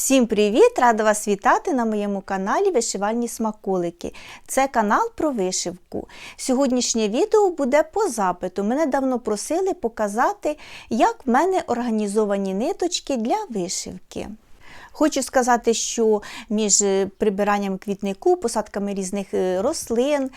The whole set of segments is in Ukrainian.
Всім привіт! Рада вас вітати на моєму каналі Вишивальні смаколики. Це канал про вишивку. Сьогоднішнє відео буде по запиту. Мене давно просили показати, як в мене організовані ниточки для вишивки. Хочу сказати, що між прибиранням квітнику, посадками різних е, рослин,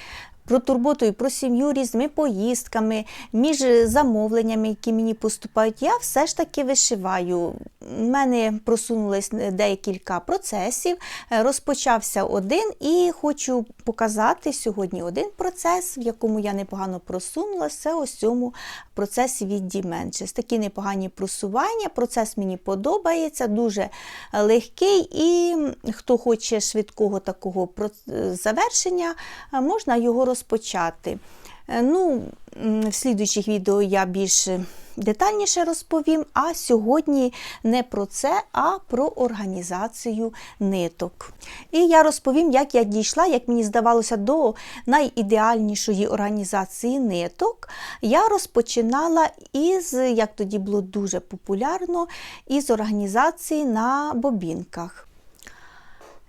про турботу і про сім'ю різними поїздками, між замовленнями, які мені поступають, я все ж таки вишиваю. У мене просунулись декілька процесів. Е, Розпочався один і хочу показати сьогодні один процес, в якому я непогано просунулася. Це ось цьому процесі від Діменшес. Такі непогані просування. Процес мені подобається, дуже легкий, і хто хоче швидкого такого завершення, е, можна його розпочати. Е, Ну, в слідуючих відео я більш детальніше розповім, а сьогодні не про це, а про організацію ниток. І я розповім, як я дійшла, як мені здавалося, до найідеальнішої організації ниток. Я розпочинала із, як тоді було дуже популярно, із організації на бобінках.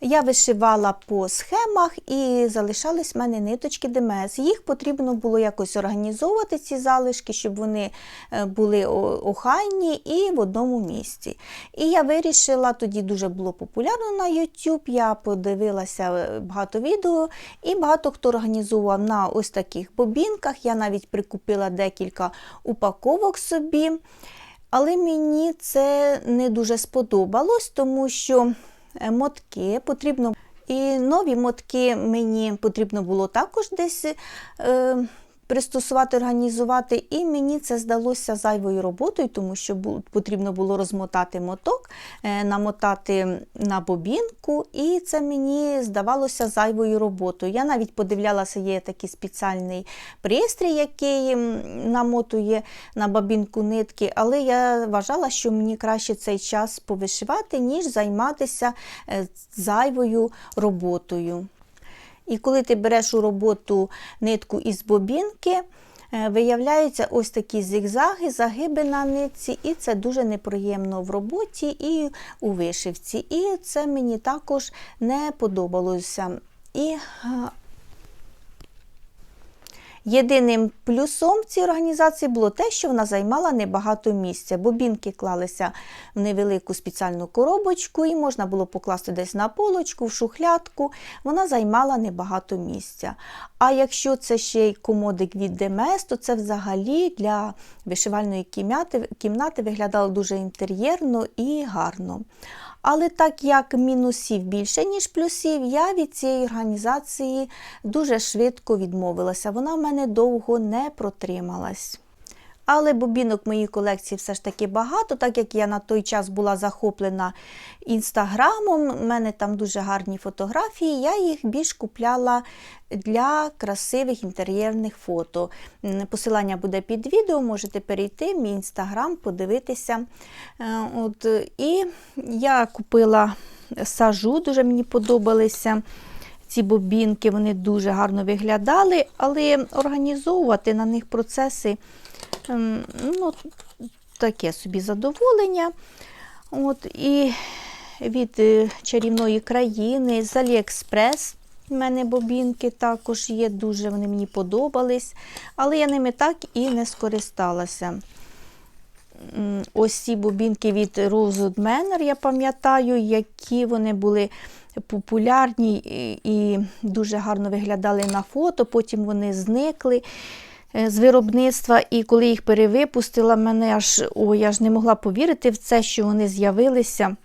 Я вишивала по схемах і залишались в мене ниточки ДМС. Їх потрібно було якось організовувати, ці залишки, щоб вони е, були охайні і в одному місці. І я вирішила, тоді дуже було популярно на YouTube, я подивилася е, багато відео, і багато хто організував на ось таких бобінках. Я навіть прикупила декілька упаковок собі. Але мені це не дуже сподобалось, тому що мотки потрібно. І нові мотки мені потрібно було також десь е, пристосувати, організувати. І мені це здалося зайвою роботою, тому що потрібно було розмотати моток, е, намотати на бобінку, і це мені здавалося зайвою роботою. Я навіть подивлялася, є такий спеціальний пристрій, який намотує на бобінку нитки, але я вважала, що мені краще цей час повишивати, ніж займатися е, зайвою роботою. І коли ти береш у роботу нитку із бобінки, е, виявляються ось такі зигзаги, загиби на нитці, і це дуже неприємно в роботі і у вишивці. І це мені також не подобалося. І е, Єдиним плюсом цій організації було те, що вона займала небагато місця. Бобінки клалися в невелику спеціальну коробочку, і можна було покласти десь на полочку, в шухлядку. Вона займала небагато місця. А якщо це ще й комодик від ДМС, то це взагалі для вишивальної кімнати, кімнати виглядало дуже інтер'єрно і гарно. Але так як мінусів більше, ніж плюсів, я від цієї організації дуже швидко відмовилася. Вона в мене довго не протрималась. Але бобінок в моїй колекції все ж таки багато, так як я на той час була захоплена інстаграмом, в мене там дуже гарні фотографії, я їх більш купляла для красивих інтер'єрних фото. Посилання буде під відео, можете перейти в мій інстаграм, подивитися. Е, От, і я купила сажу, дуже мені подобалися ці бобінки, вони дуже гарно виглядали, але організовувати на них процеси ем, ну, таке собі задоволення. От, і від е, чарівної країни, з Аліекспрес. У мене бобінки також є, дуже вони мені подобались, але я ними так і не скористалася. Ось ці бобінки від Rosewood Manor, я пам'ятаю, які вони були популярні і, і дуже гарно виглядали на фото, потім вони зникли е, з виробництва, і коли їх перевипустила, мене аж о, я ж не могла повірити в це, що вони з'явилися.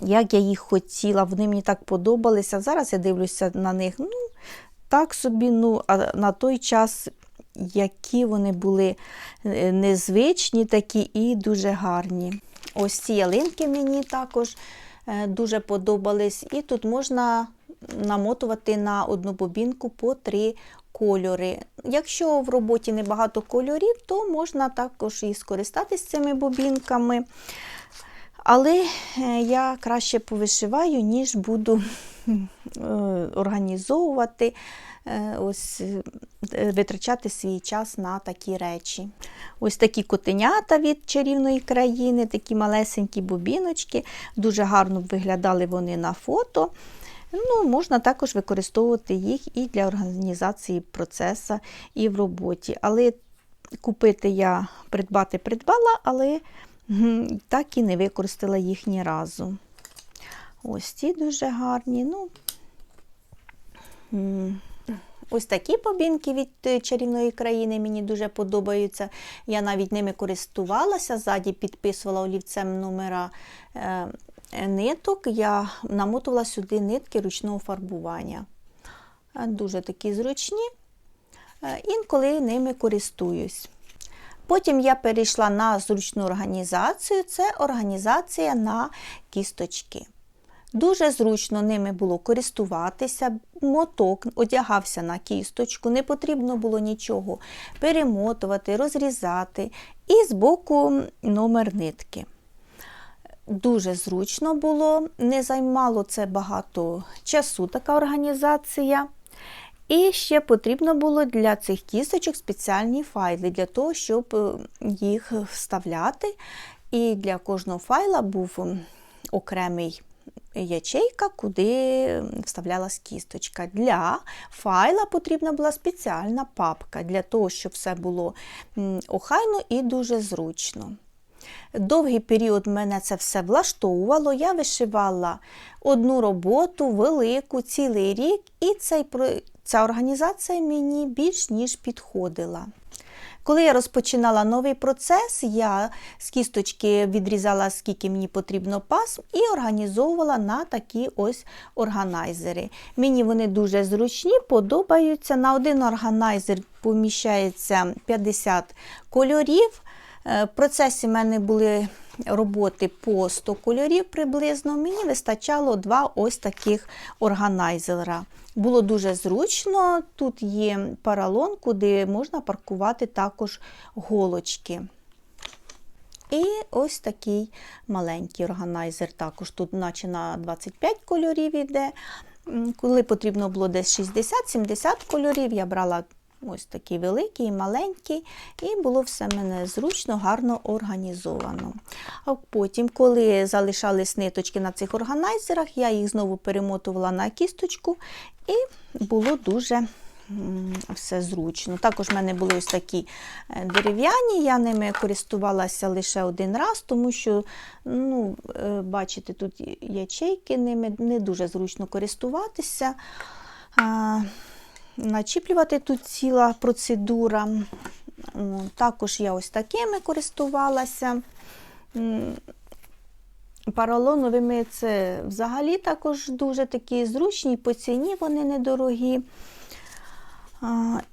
Як я їх хотіла, вони мені так подобалися. Зараз я дивлюся на них. Ну, так собі, ну, а на той час, які вони були е, незвичні такі і дуже гарні. Ось ці ялинки мені також е, дуже подобались. І тут можна намотувати на одну бобінку по три кольори. Якщо в роботі небагато кольорів, то можна також і скористатись цими бобінками. Але е, я краще повишиваю, ніж буду організовувати, е, ось, е, витрачати свій час на такі речі. Ось такі котенята від чарівної країни, такі малесенькі бубіночки. Дуже гарно виглядали вони на фото. Ну, Можна також використовувати їх і для організації процесу, і в роботі. Але купити я придбати придбала, але так і не використала їх ні разу. Ось ці дуже гарні. Ну, Ось такі побінки від е, чарівної країни мені дуже подобаються. Я навіть ними користувалася, ззаді підписувала олівцем номера е, ниток. Я намотувала сюди нитки ручного фарбування. Е, Дуже такі зручні. Інколи ними користуюсь. Потім я перейшла на зручну організацію. Це організація на кісточки. Дуже зручно ними було користуватися, моток одягався на кісточку, не потрібно було нічого перемотувати, розрізати, і збоку номер нитки. Дуже зручно було, не займало це багато часу, така організація. І ще потрібно було для цих кісточок спеціальні файли для того, щоб е, їх вставляти. І для кожного файла був окремий ячейка, куди вставлялась кісточка. Для файла потрібна була спеціальна папка для того, щоб все було охайно і дуже зручно. Довгий період мене це все влаштовувало. Я вишивала одну роботу, велику, цілий рік, і цей, ця організація мені більш ніж підходила. Коли я розпочинала новий процес, я з кісточки відрізала, скільки мені потрібно пасм, і організовувала на такі ось органайзери. Мені вони дуже зручні, подобаються. На один органайзер поміщається 50 кольорів. Е, В процесі в мене були роботи по 100 кольорів приблизно. Мені вистачало два ось таких органайзера. Було дуже зручно. Тут є паралон, куди можна паркувати також голочки. І ось такий маленький органайзер. Також тут, наче на 25 кольорів іде. Коли потрібно було десь 60-70 кольорів, я брала ось такий великий і маленький, і було все мене зручно, гарно організовано. А потім, коли залишались ниточки на цих органайзерах, я їх знову перемотувала на кісточку, і було дуже все зручно. Також в мене були ось такі е, дерев'яні, я ними користувалася лише один раз, тому що, ну, е, бачите, тут ячейки ними не дуже зручно користуватися. Начіплювати тут ціла процедура. Також я ось такими користувалася. Паралоновими це взагалі також дуже такі зручні, по ціні вони недорогі.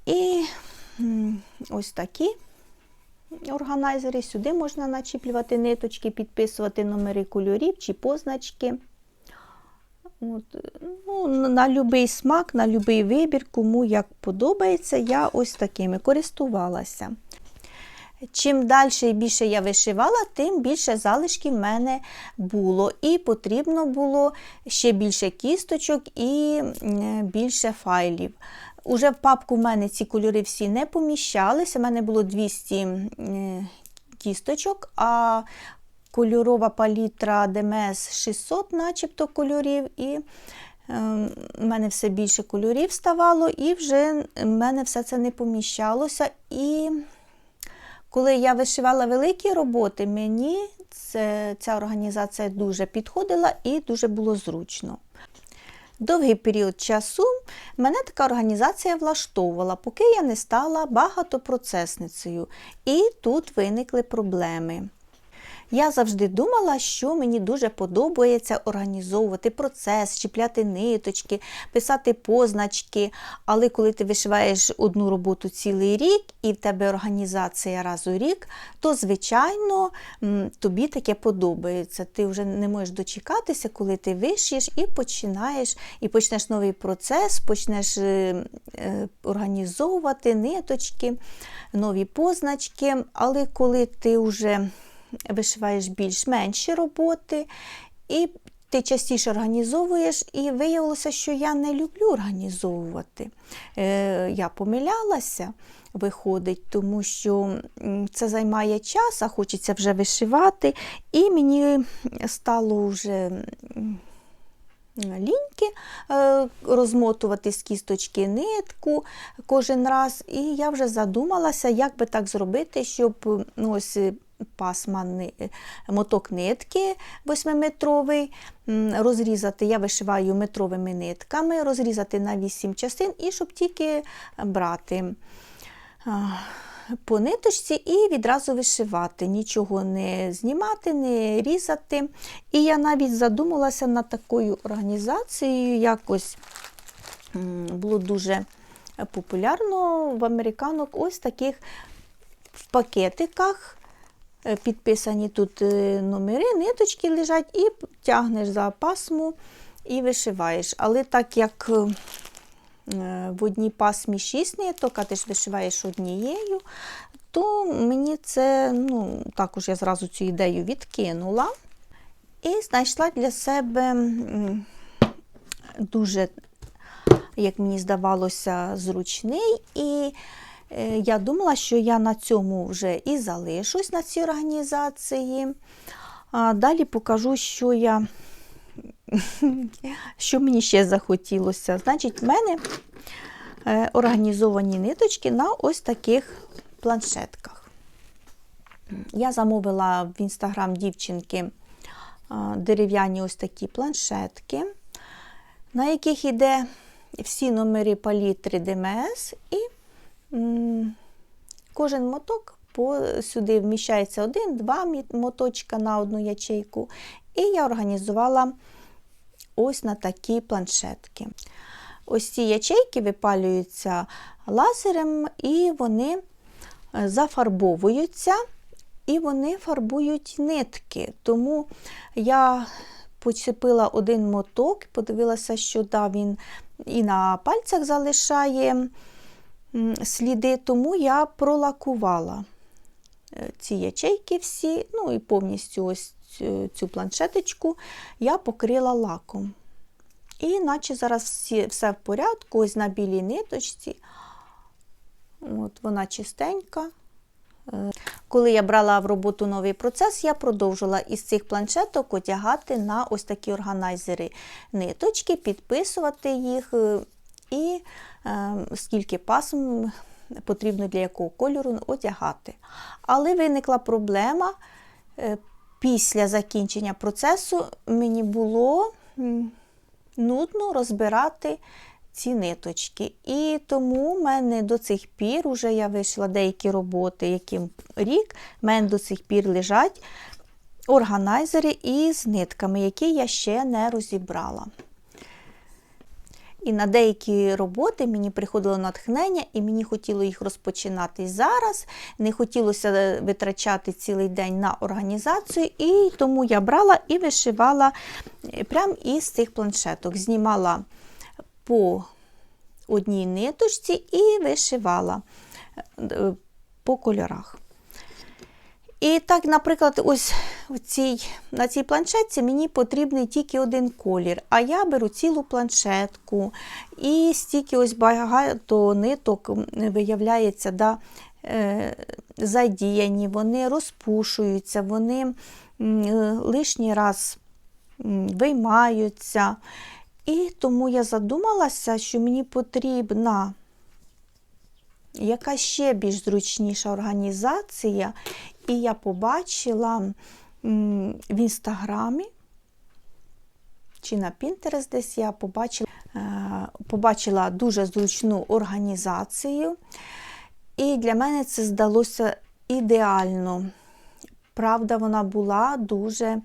І ось такі органайзери. Сюди можна начіплювати ниточки, підписувати номери кольорів чи позначки. От, ну, на будь-який смак, на будь-який вибір, кому як подобається, я ось такими користувалася. Чим далі і більше я вишивала, тим більше залишків в мене було. І потрібно було ще більше кісточок і більше файлів. Уже в папку в мене ці кольори всі не поміщалися. У мене було 200 кісточок, а кольорова палітра ДМС 600, начебто кольорів. І ем, в мене все більше кольорів ставало, і вже в мене все це не поміщалося. І коли я вишивала великі роботи, мені це, ця організація дуже підходила і дуже було зручно. Довгий період часу мене така організація влаштовувала, поки я не стала багатопроцесницею. І тут виникли проблеми. Я завжди думала, що мені дуже подобається організовувати процес, чіпляти ниточки, писати позначки. Але коли ти вишиваєш одну роботу цілий рік і в тебе організація раз у рік, то, звичайно, тобі таке подобається. Ти вже не можеш дочекатися, коли ти вишиєш і починаєш, і почнеш новий процес, почнеш е, е, організовувати ниточки, нові позначки. Але коли ти вже вишиваєш більш менші роботи, і ти частіше організовуєш, і виявилося, що я не люблю організовувати. Е, Я помилялася, виходить, тому що це займає час, а хочеться вже вишивати. І мені стало вже. Ліньки е, розмотувати з кісточки нитку кожен раз. І я вже задумалася, як би так зробити, щоб ось пасма е, моток нитки 8-метровий розрізати. Я вишиваю метровими нитками, розрізати на 8 частин і щоб тільки брати. По ниточці і відразу вишивати, нічого не знімати, не різати. І я навіть задумалася над такою організацією, якось було дуже популярно в американок ось таких в пакетиках. Е, Підписані тут е, номери, ниточки лежать, і тягнеш за пасму і вишиваєш. Але так як е, в одній пасмі 6 ниток, а ти ж вишиваєш однією, то мені це, ну, також я зразу цю ідею відкинула і знайшла для себе дуже, як мені здавалося, зручний. І я думала, що я на цьому вже і залишусь на цій організації. А далі покажу, що я що мені ще захотілося. Значить, в мене е, організовані ниточки на ось таких планшетках. Я замовила в інстаграм дівчинки дерев'яні ось такі планшетки, на яких йде всі номери палітри ДМС, і кожен моток по, сюди вміщається один-два моточка на одну ячейку. І я організувала ось на такі планшетки. Ось ці ячейки випалюються лазером, і вони е, зафарбовуються, і вони фарбують нитки. Тому я почепила один моток, подивилася, що да, він і на пальцях залишає сліди, тому я пролакувала е, ці ячейки всі, ну і повністю ось цю- цю планшеточку я покрила лаком. І наче зараз всі, все в порядку, ось на білій ниточці. От Вона чистенька. Е, Коли я брала в роботу новий процес, я продовжила із цих планшеток одягати на ось такі органайзери ниточки, підписувати їх е, і е, скільки пасм потрібно для якого кольору одягати. Але виникла проблема. е, Після закінчення процесу мені було нудно розбирати ці ниточки. І тому в мене до цих пір, уже я вийшла деякі роботи, яким рік, в мене до цих пір лежать органайзери із нитками, які я ще не розібрала. І на деякі роботи мені приходило натхнення, і мені хотіло їх розпочинати зараз. Не хотілося витрачати цілий день на організацію, і тому я брала і вишивала е, прямо із цих планшеток. Знімала по одній ниточці і вишивала е, по кольорах. І так, наприклад, ось в цій, на цій планшетці мені потрібний тільки один колір, а я беру цілу планшетку, і стільки ось багато ниток виявляється, да, е, задіяні, вони розпушуються, вони лишній раз виймаються. І тому я задумалася, що мені потрібна яка ще більш зручніша організація. І я побачила в інстаграмі чи на Pinterest десь я побачила, е, побачила дуже зручну організацію. І для мене це здалося ідеально. Правда, вона була дуже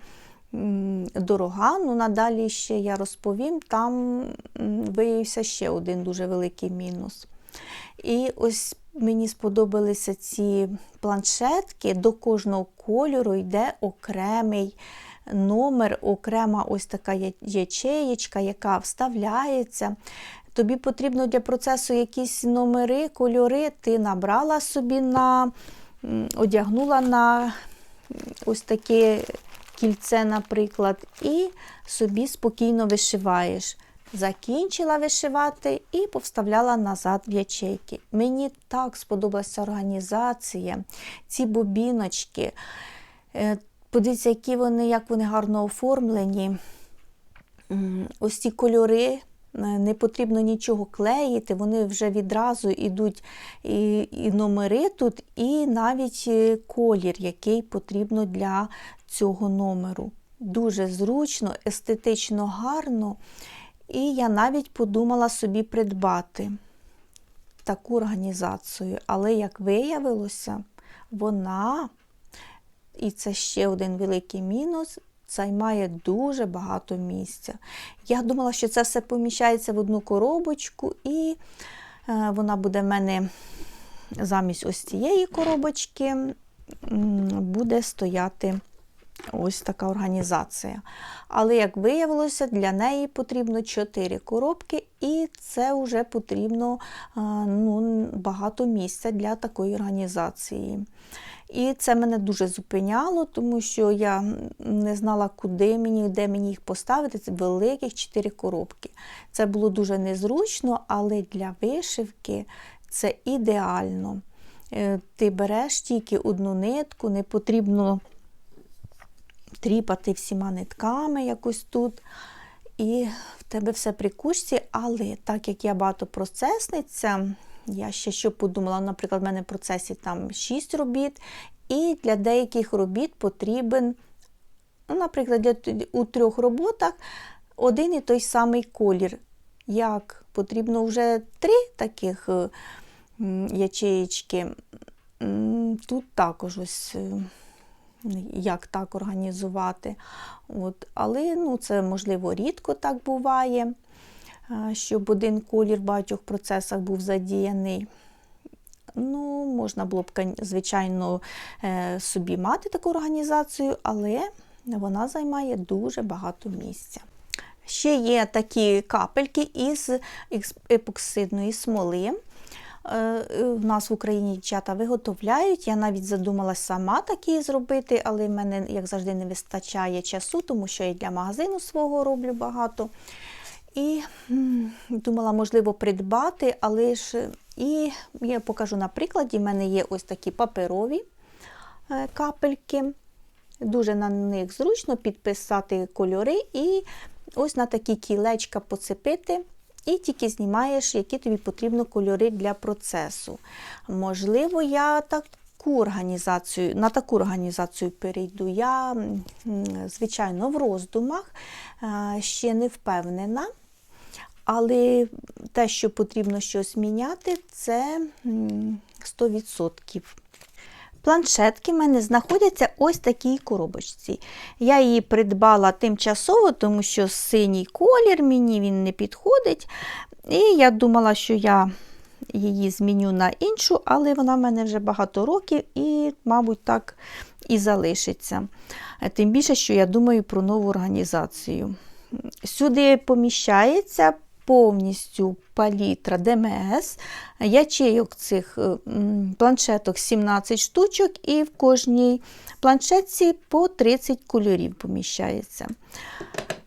дорога. Ну, надалі ще я розповім, там виявився ще один дуже великий мінус. І ось мені сподобалися ці планшетки. До кожного кольору йде окремий номер, окрема ось така ячеєчка, яка вставляється. Тобі потрібно для процесу якісь номери, кольори. Ти набрала собі на, одягнула на ось такі кільце, наприклад, і собі спокійно вишиваєш. Закінчила вишивати і повставляла назад в ячейки. Мені так сподобалася організація, ці бобіночки. Е, Подивіться, які вони, як вони гарно оформлені. Ось ці кольори, е, не потрібно нічого клеїти, вони вже відразу йдуть і, і номери тут, і навіть е, колір, який потрібно для цього номеру. Дуже зручно, естетично гарно. І я навіть подумала собі придбати таку організацію. Але, як виявилося, вона, і це ще один великий мінус, займає дуже багато місця. Я думала, що це все поміщається в одну коробочку, і е, вона буде в мене замість ось цієї коробочки буде стояти ось така організація. Але, як виявилося, для неї потрібно 4 коробки, і це вже потрібно ну, багато місця для такої організації. І це мене дуже зупиняло, тому що я не знала, куди мені, де мені їх поставити. Це великих 4 коробки. Це було дуже незручно, але для вишивки це ідеально. Е, Ти береш тільки одну нитку, не потрібно тріпати всіма нитками якось тут. І в тебе все при кучці, але так як я багатопроцесниця, я ще що подумала, наприклад, в мене в процесі там 6 робіт, і для деяких робіт потрібен, ну, наприклад, для, у трьох роботах один і той самий колір. Як потрібно вже три таких е, ячеєчки, тут також ось. Е, як так організувати. От. Але ну, це, можливо, рідко так буває, щоб один колір в багатьох процесах був задіяний. Ну, Можна було б, звичайно, е, собі мати таку організацію, але вона займає дуже багато місця. Ще є такі капельки із епоксидної смоли. Е, В нас в Україні дівчата виготовляють. Я навіть задумалася сама такі зробити, але в мене, як завжди, не вистачає часу, тому що я для магазину свого роблю багато. І думала, можливо, придбати, але ж і я покажу на прикладі. У мене є ось такі паперові е, капельки. Дуже на них зручно підписати кольори і ось на такі кілечка поцепити. І тільки знімаєш, які тобі потрібно кольори для процесу. Можливо, я таку організацію, на таку організацію перейду. Я, звичайно, в роздумах е, ще не впевнена. Але те, що потрібно щось міняти, це 100%. Планшетки в мене знаходяться ось такій коробочці. Я її придбала тимчасово, тому що синій колір мені він не підходить. І я думала, що я її зміню на іншу, але вона в мене вже багато років і, мабуть, так і залишиться. Тим більше, що я думаю про нову організацію. Сюди поміщається повністю палітра ДМС, ячейок цих е, планшеток 17 штучок, і в кожній планшетці по 30 кольорів поміщається.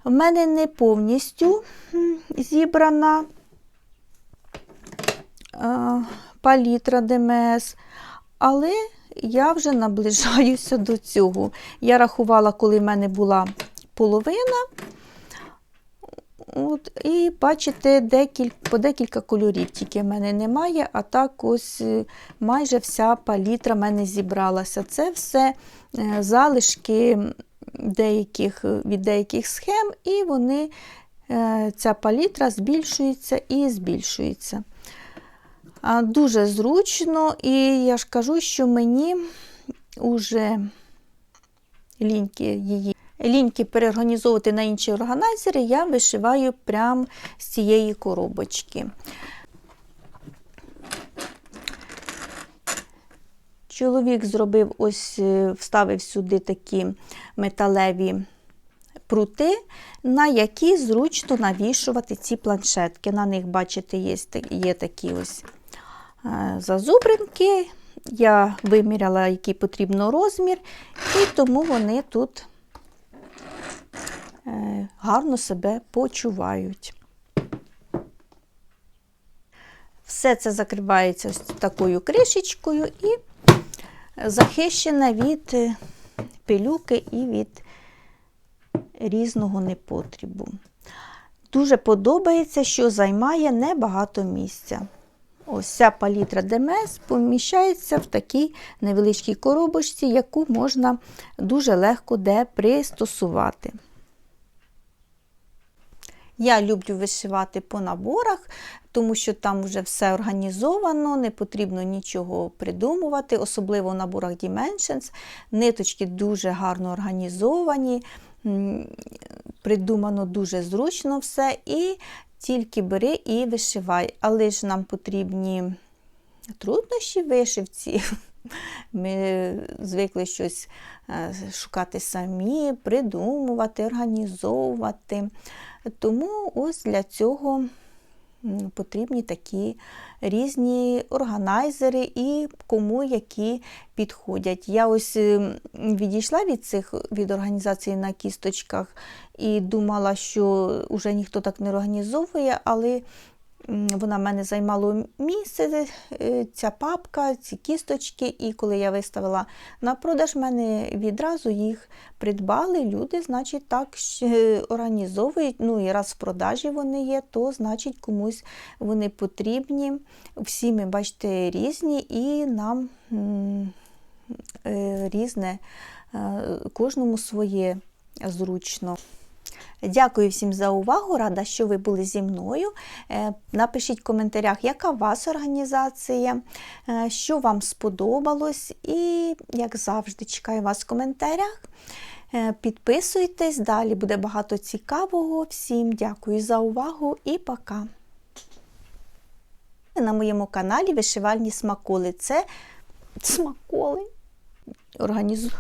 В мене не повністю зібрана е, палітра ДМС, але я вже наближаюся до цього. Я рахувала, коли в мене була половина. От, і бачите, декіль, по декілька кольорів тільки в мене немає, а так ось е, майже вся палітра в мене зібралася. Це все е, залишки деяких, від деяких схем, і вони, е, ця палітра збільшується і збільшується. Дуже зручно, і я ж кажу, що мені вже ліньки її ліньки переорганізовувати на інші органайзери, я вишиваю прямо з цієї коробочки. Чоловік зробив ось, е, вставив сюди такі металеві прути, на які зручно навішувати ці планшетки. На них, бачите, є, є такі ось е, зазубринки. Я виміряла, який потрібно розмір, і тому вони тут гарно себе почувають. Все це закривається ось такою кришечкою і захищена від е, пилюки і від різного непотрібу. Дуже подобається, що займає небагато місця. Ось ця палітра ДМС поміщається в такій невеличкій коробочці, яку можна дуже легко де пристосувати. Я люблю вишивати по наборах, тому що там вже все організовано, не потрібно нічого придумувати, особливо в наборах Dimensions. Ниточки дуже гарно організовані, придумано дуже зручно все. І тільки бери і вишивай. Але ж нам потрібні труднощі в вишивці. Ми звикли щось е, шукати самі, придумувати, організовувати. Тому ось для цього потрібні такі різні органайзери і кому які підходять. Я ось е, відійшла від цих від організації на кісточках і думала, що вже ніхто так не організовує, але вона в мене займала місце, е, ця папка, ці кісточки, і коли я виставила на продаж, мене відразу їх придбали. Люди, значить, так ще організовують. Ну і раз в продажі вони є, то значить комусь вони потрібні. Всі ми, бачите, різні, і нам е, різне, е, кожному своє зручно. Дякую всім за увагу. Рада, що ви були зі мною. Е, Напишіть в коментарях, яка у вас організація, е, що вам сподобалось. І, як завжди, чекаю вас в коментарях. Е, Підписуйтесь, далі буде багато цікавого. Всім дякую за увагу і пока. На моєму каналі вишивальні смаколи. Це смаколи. Організую.